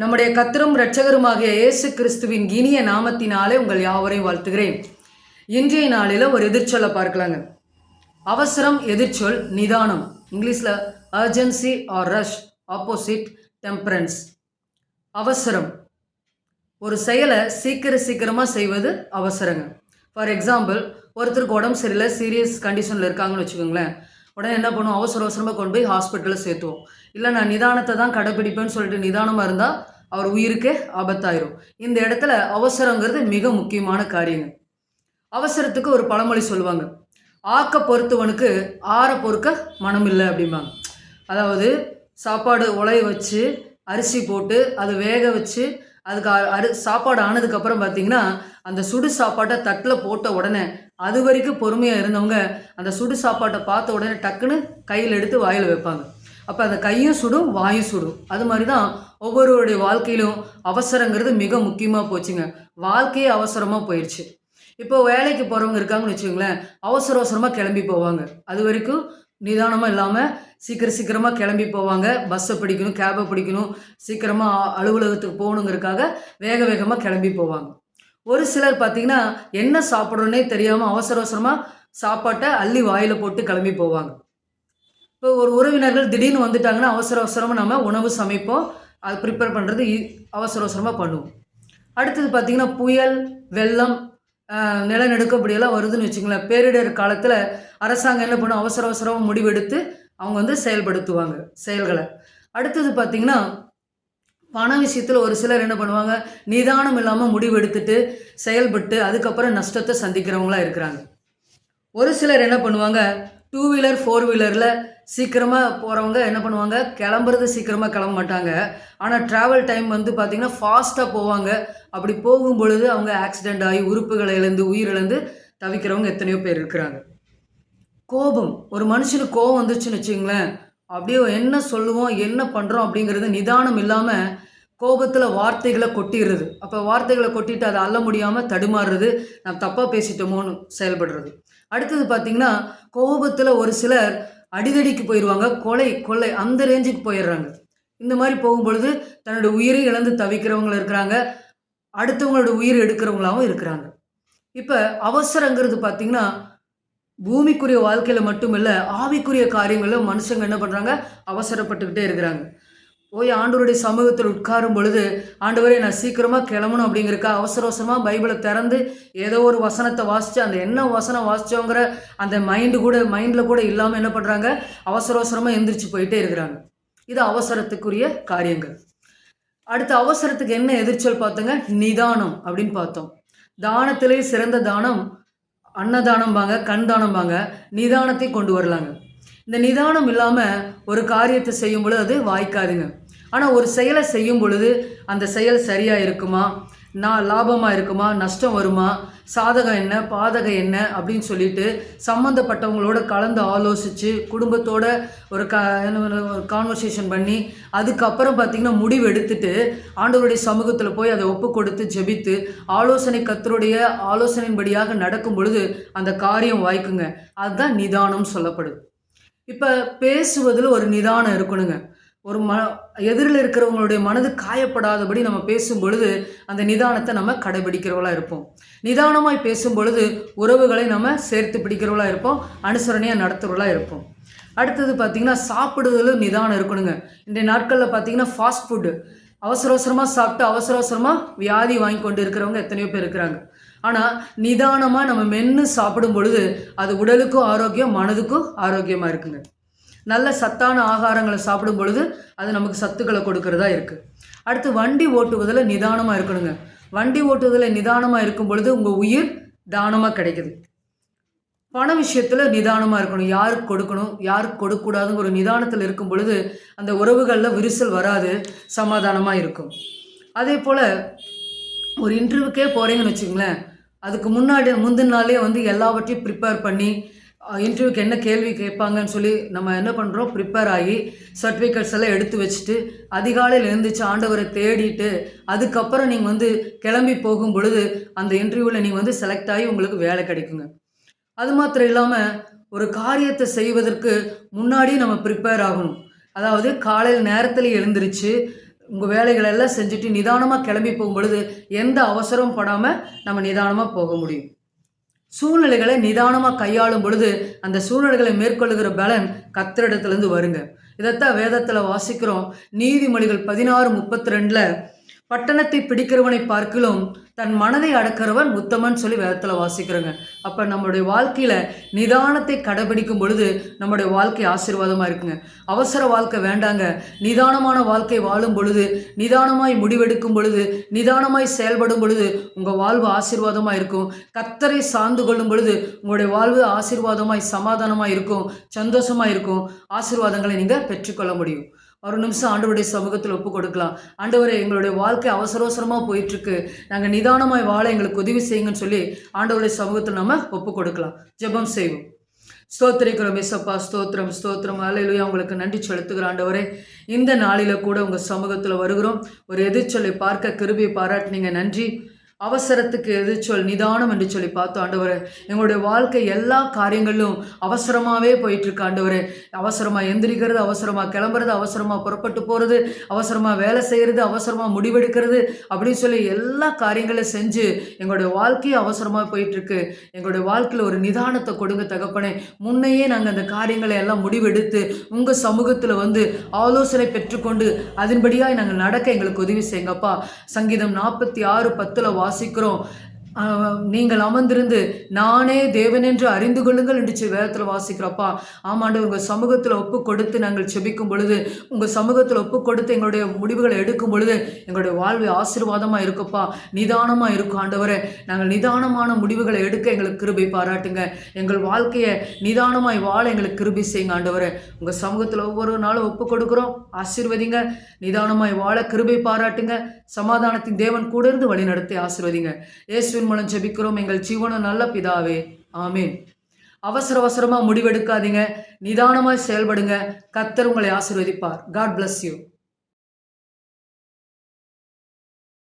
நம்முடைய கத்திரும் இரட்சகருமாகிய இயேசு கிறிஸ்துவின் இனிய நாமத்தினாலே உங்கள் யாவரையும் வாழ்த்துகிறேன். இன்றைய நாளில் ஒரு எதிர்ச்சொல்லை பார்க்கலாங்க. அவசரம் எதிர்ச்சொல் நிதானம். இங்கிலீஷில் urgency or rush opposite temperance அவசரம். ஒரு செயலை சீக்கிர சீக்கிரமாக செய்வது அவசரங்க. ஃபார் எக்ஸாம்பிள் ஒருத்தருக்கு உடம்பு சரியில்லை சீரியஸ் கண்டிஷனில் இருக்காங்கன்னு வச்சுக்கோங்களேன். உடனே என்ன பண்ணுவோம்? அவசர அவசரமாக கொண்டு போய் ஹாஸ்பிட்டலில் சேர்த்துவோம். இல்லை நான் நிதானத்தை தான் கடைப்பிடிப்பேன்னு சொல்லிட்டு நிதானமாக இருந்தால் அவர் உயிருக்கே ஆபத்தாயிரும். இந்த இடத்துல அவசரங்கிறது மிக முக்கியமான காரியங்க. அவசரத்துக்கு ஒரு பழமொழி சொல்லுவாங்க. ஆக்க பொறுத்தவனுக்கு ஆற பொறுக்க மனம் இல்லை அப்படிம்பாங்க. அதாவது சாப்பாடு உலைய வச்சு அரிசி போட்டு அது வேக வச்சு அதுக்கு அரு சாப்பாடு ஆனதுக்கப்புறம் பார்த்தீங்கன்னா அந்த சுடு சாப்பாட்டை தட்டில் போட்ட உடனே அது வரைக்கும் பொறுமையாக இருந்தவங்க அந்த சுடு சாப்பாட்டை பார்த்த உடனே டக்குன்னு கையில் எடுத்து வாயில் வைப்பாங்க. அப்போ அந்த கையும் சுடும் வாயும் சுடும். அது மாதிரி தான் ஒவ்வொருவருடைய வாழ்க்கையிலும் அவசரங்கிறது மிக முக்கியமாக போச்சுங்க. வாழ்க்கையே அவசரமாக போயிடுச்சு இப்போ வேலைக்கு போகிறவங்க இருக்காங்கன்னு வச்சுக்கோங்களேன் அவசர அவசரமாக கிளம்பி போவாங்க. அது வரைக்கும் நிதானமாக இல்லாமல் சீக்கிரம் சீக்கிரமாக கிளம்பி போவாங்க. பஸ்ஸை பிடிக்கணும் கேபை பிடிக்கணும் சீக்கிரமாக அலுவலகத்துக்கு போகணுங்கிறதுக்காக வேக வேகமாக கிளம்பி போவாங்க. ஒரு சிலர் பார்த்திங்கன்னா என்ன சாப்பிட்றோன்னே தெரியாமல் அவசர அவசரமாக சாப்பாட்டை அள்ளி வாயில் போட்டு கிளம்பி போவாங்க. இப்போ ஒரு உறவினர்கள் திடீர்னு வந்துட்டாங்கன்னா அவசர அவசரமாக நம்ம உணவு சமைப்போம். அது ப்ரிப்பேர் பண்ணுறது அவசர அவசரமாக பண்ணுவோம். அடுத்தது பார்த்திங்கன்னா புயல் வெள்ளம் நிலநடுக்கம் இப்படியெல்லாம் வருதுன்னு வச்சுங்களேன் பேரிடர் காலத்தில் அரசாங்கம் என்ன பண்ணும்? அவசர அவசரமாக முடிவெடுத்து அவங்க வந்து செயல்படுத்துவாங்க செயல்களை. அடுத்தது பார்த்திங்கன்னா பண விஷயத்தில் ஒரு சிலர் என்ன பண்ணுவாங்க? நிதானம் இல்லாமல் முடிவெடுத்துட்டு செயல்பட்டு அதுக்கப்புறம் நஷ்டத்தை சந்திக்கிறவங்களா இருக்கிறாங்க. ஒரு சிலர் என்ன பண்ணுவாங்க? டூ வீலர் ஃபோர் வீலரில் சீக்கிரமாக போகிறவங்க என்ன பண்ணுவாங்க? கிளம்புறது சீக்கிரமாக கிளம்ப மாட்டாங்க. ஆனால் ட்ராவல் டைம் வந்து பார்த்திங்கன்னா ஃபாஸ்ட்டாக போவாங்க. அப்படி போகும் பொழுது அவங்க ஆக்சிடெண்ட் ஆகி உறுப்புகளை இழந்து உயிரிழந்து தவிக்கிறவங்க எத்தனையோ பேர் இருக்கிறாங்க. கோபம். ஒரு மனுஷனுக்கு கோபம் வந்துச்சுன்னு வச்சுங்களேன் அப்படியே என்ன சொல்லுவோம் என்ன பண்ணுறோம் அப்படிங்கிறது நிதானம் இல்லாமல் கோபத்தில் வார்த்தைகளை கொட்டிடுறது. அப்போ வார்த்தைகளை கொட்டிட்டு அதை அள்ள முடியாமல் தடுமாறுறது நான் தப்பாக பேசிட்டோமோன்னு செயல்படுறது. அடுத்தது பார்த்திங்கன்னா கோபத்தில் ஒரு சிலர் அடிதடிக்கு போயிடுவாங்க கொலை கொள்ளை அந்த ரேஞ்சுக்கு போயிடுறாங்க. இந்த மாதிரி போகும்பொழுது தன்னோட உயிரை இழந்து தவிக்கிறவங்களும் இருக்கிறாங்க அடுத்தவங்களோட உயிர் எடுக்கிறவங்களாவும் இருக்கிறாங்க. இப்போ அவசரங்கிறது பார்த்தீங்கன்னா பூமிக்குரிய வாழ்க்கையில் மட்டும் இல்லை ஆவிக்குரிய காரியங்களில் மனுஷங்க என்ன பண்ணுறாங்க அவசரப்பட்டுக்கிட்டே இருக்கிறாங்க. போய் ஆண்டவருடைய சமூகத்தில் உட்காரும் பொழுது ஆண்டவரே நான் சீக்கிரமாக கிளம்பணும் அப்படிங்கிறக்கா அவசர அவசரமாக பைபிளை திறந்து ஏதோ ஒரு வசனத்தை வாசித்து அந்த என்ன வசனம் வாசிச்சோங்கிற அந்த மைண்டு கூட மைண்டில் கூட இல்லாமல் என்ன பண்ணுறாங்க அவசர அவசரமாக எந்திரிச்சு போயிட்டே இருக்கிறாங்க. இது அவசரத்துக்குரிய காரியங்கள். அடுத்து அவசரத்துக்கு என்ன எதிர்ச்சல் பார்த்தோங்க? நிதானம் அப்படின்னு பார்த்தோம். தானத்திலே சிறந்த தானம் அன்னதானம்பாங்க கண் தானம்பாங்க நிதானத்தை கொண்டு வரலாங்க. இந்த நிதானம் இல்லாமல் ஒரு காரியத்தை செய்யும் பொழுது அது வாய்க்காதுங்க. ஆனால் ஒரு செயலை செய்யும் பொழுது அந்த செயல் சரியாக இருக்குமா? நான் லாபமாக இருக்குமா? நஷ்டம் வருமா? சாதகம் என்ன? பாதகம் என்ன? அப்படின்னு சொல்லிட்டு சம்மந்தப்பட்டவங்களோட கலந்து ஆலோசித்து குடும்பத்தோட ஒரு க ஒரு கான்வர்சேஷன் பண்ணி அதுக்கப்புறம் பார்த்திங்கன்னா முடிவு எடுத்துட்டு ஆண்டவருடைய சமூகத்தில் போய் அதை ஒப்பு கொடுத்து ஜெபித்து ஆலோசனை கத்தருடைய ஆலோசனையின்படியாக நடக்கும் பொழுது அந்த காரியம் வாய்க்குங்க. அதுதான் நிதானம் சொல்லப்படுது. இப்போ பேசுவதில் ஒரு நிதானம் இருக்கணுங்க. ஒரு ம எதிரில் இருக்கிறவங்களுடைய மனது காயப்படாதபடி நம்ம பேசும் பொழுது அந்த நிதானத்தை நம்ம கடைபிடிக்கிறவளாக இருப்போம். நிதானமாய் பேசும் பொழுது உறவுகளை நம்ம சேர்த்து பிடிக்கிறவளாக இருப்போம். அனுசரணையாக நடத்துகிறவளாக இருப்போம். அடுத்தது பார்த்திங்கன்னா சாப்பிடுதலும் நிதானம் இருக்கணுங்க. இன்றைய நாட்களில் பார்த்திங்கன்னா ஃபாஸ்ட் ஃபுட்டு அவசர அவசரமாக சாப்பிட்டு அவசர அவசரமாக வியாதி வாங்கி கொண்டு இருக்கிறவங்க எத்தனையோ பேர் இருக்கிறாங்க. ஆனால் நிதானமாக நம்ம மென்று சாப்பிடும் பொழுது அது உடலுக்கும் ஆரோக்கியம் மனதுக்கும் ஆரோக்கியமாக இருக்குங்க. நல்ல சத்தான ஆகாரங்களை சாப்பிடும் பொழுது அது நமக்கு சத்துக்களை கொடுக்கறதா இருக்குது அடுத்து வண்டி ஓட்டுவதில் நிதானமாக இருக்கணுங்க. வண்டி ஓட்டுவதில் நிதானமாக இருக்கும் பொழுது உங்கள் உயிர் தானமாக கிடைக்குது. பண விஷயத்தில் நிதானமாக இருக்கணும். யாருக்கு கொடுக்கணும்? யாருக்கு கொடுக்கக்கூடாதுங்கிற ஒரு நிதானத்தில் இருக்கும் பொழுது அந்த உறவுகளில் விரிசல் வராது சமாதானமாக இருக்கும். அதே போல் ஒரு இன்டர்வியூக்கே போகிறீங்கன்னு வச்சுங்களேன் அதுக்கு முன்னாடி முந்தின நாளே வந்து எல்லாவற்றையும் ப்ரிப்பேர் பண்ணி இன்டர்வியூக்கு என்ன கேள்வி கேட்பாங்கன்னு சொல்லி நம்ம என்ன பண்ணுறோம் ப்ரிப்பேர் ஆகி சர்டிஃபிகேட்ஸ் எல்லாம் எடுத்து வச்சுட்டு அதிகாலையில் எழுந்திரிச்சு ஆண்டவரை தேடிட்டு அதுக்கப்புறம் நீங்கள் வந்து கிளம்பி போகும் பொழுது அந்த இன்டர்வியூவில் நீங்கள் வந்து செலக்ட் ஆகி உங்களுக்கு வேலை கிடைக்குங்க. அது மாத்திரம் இல்லாமல் ஒரு காரியத்தை செய்வதற்கு முன்னாடி நம்ம ப்ரிப்பேர் ஆகணும். அதாவது காலையில் நேரத்தில் எழுந்திருச்சு உங்கள் வேலைகள் எல்லாம் செஞ்சுட்டு நிதானமாக கிளம்பி போகும் பொழுது எந்த அவசரமும் படாமல் நம்ம நிதானமாக போக முடியும். சூழ்நிலைகளை நிதானமாக கையாளும் பொழுது அந்த சூழ்நிலைகளை மேற்கொள்ளுகிற பலன் கத்திரிடத்துலேருந்து வருங்க. இதைத்தான் வேதத்தில் வாசிக்கிறோம். நீதிமொழிகள் பதினாறு முப்பத்தி ரெண்டில் பட்டணத்தை பிடிக்கிறவனை பார்க்கலும் தன் மனதை அடக்கிறவன் உத்தமன் சொல்லி வேதத்தில் வாசிக்கிறோங்க. அப்போ நம்மளுடைய வாழ்க்கையில் நிதானத்தை கடைபிடிக்கும் பொழுது நம்முடைய வாழ்க்கை ஆசீர்வாதமாக இருக்குங்க. அவசர வாழ்க்கை வேண்டாங்க. நிதானமான வாழ்க்கை வாழும் பொழுது நிதானமாய் முடிவெடுக்கும் பொழுது நிதானமாய் செயல்படும் பொழுது உங்கள் வாழ்வு ஆசீர்வாதமாக இருக்கும். கத்தரை சார்ந்து கொள்ளும் பொழுது உங்களுடைய வாழ்வு ஆசீர்வாதமாய் சமாதானமாக இருக்கும் சந்தோஷமாக இருக்கும். ஆசீர்வாதங்களை நீங்கள் பெற்றுக்கொள்ள முடியும். ஒரு நிமிஷம் ஆண்டவருடைய சமூகத்தில் ஒப்பு கொடுக்கலாம். ஆண்டவரே எங்களுடைய வாழ்க்கை அவசர அவசரமாக போயிட்டுருக்கு. நாங்கள் நிதானமாய் வாழ எங்களுக்கு உதவி செய்யுங்கன்னு சொல்லி ஆண்டவருடைய சமூகத்தில் நம்ம ஒப்பு கொடுக்கலாம். ஜெபம் செய்வோம். ஸ்தோத்திரிக்கிறோம் இசப்பா ஸ்தோத்திரம் ஸ்தோத்திரம். அலையிலுயா உங்களுக்கு நன்றி செலுத்துகிற ஆண்டவரே. இந்த நாளில் கூட உங்கள் சமூகத்தில் வருகிறோம். ஒரு எதிர்ச்சொல்லை பார்க்க கிருபியை பாராட்டினீங்க. நன்றி. அவசரத்துக்கு எதிர்ச்சொல் நிதானம் என்று சொல்லி பார்த்தோம் ஆண்டவரே எங்களுடைய வாழ்க்கை எல்லா காரியங்களும் அவசரமாகவே போயிட்டுருக்கு ஆண்டவரே. அவசரமாக எந்திரிக்கிறது அவசரமாக கிளம்புறது அவசரமாக புறப்பட்டு போகிறது அவசரமாக வேலை செய்கிறது அவசரமாக முடிவெடுக்கிறது அப்படின்னு சொல்லி எல்லா காரியங்களையும் செஞ்சு எங்களுடைய வாழ்க்கையும் அவசரமாக போயிட்டுருக்கு. எங்களுடைய வாழ்க்கையில் ஒரு நிதானத்தை கொடுங்க தகப்பனே. முன்னையே நாங்கள் அந்த காரியங்களை எல்லாம் முடிவெடுத்து உங்கள் சமூகத்தில் வந்து ஆலோசனை பெற்றுக்கொண்டு அதன்படியாக நாங்கள் நடக்க எங்களுக்கு உதவி செய்யுங்கப்பா. சங்கீதம் நாற்பத்தி ஆறு பத்தில் வா வாசிக்கிறோம் நீங்கள் அமர்ந்திருந்து நானே தேவன் என்று அறிந்து கொள்ளுங்கள் என்று வேதத்தில் வாசிக்கிறப்பா. ஆமாண்டு உங்கள் சமூகத்தில் ஒப்பு கொடுத்து நாங்கள் செபிக்கும் பொழுது உங்கள் சமூகத்தில் ஒப்பு கொடுத்து எங்களுடைய முடிவுகளை எடுக்கும் பொழுது எங்களுடைய வாழ்வை ஆசீர்வாதமாக இருக்குப்பா நிதானமாக இருக்கும் ஆண்டவரே. நாங்கள் நிதானமான முடிவுகளை எடுக்க எங்களுக்கு கிருபை பாராட்டுங்க. எங்கள் வாழ்க்கையை நிதானமாய் வாழ எங்களுக்கு கிருபை செய்யுங்க ஆண்டவரே. உங்கள் சமூகத்தில் ஒவ்வொரு நாளும் ஒப்பு கொடுக்குறோம் ஆசீர்வதிங்க. நிதானமாய் வாழ கிருபை பாராட்டுங்க. சமாதானத்தின் தேவன் கூட இருந்து வழி நடத்தி ஆசீர்வதிங்க. இயேசு இயேசுவின் மூலம் ஜெபிக்கிறோம். எங்கள் ஜீவன நல்ல பிதாவே. ஆமீன். அவசர அவசரமாக முடிவெடுக்காதீங்க. நிதானமாக செயல்படுங்க. கத்தர் உங்களை ஆசிர்வதிப்பார். God bless you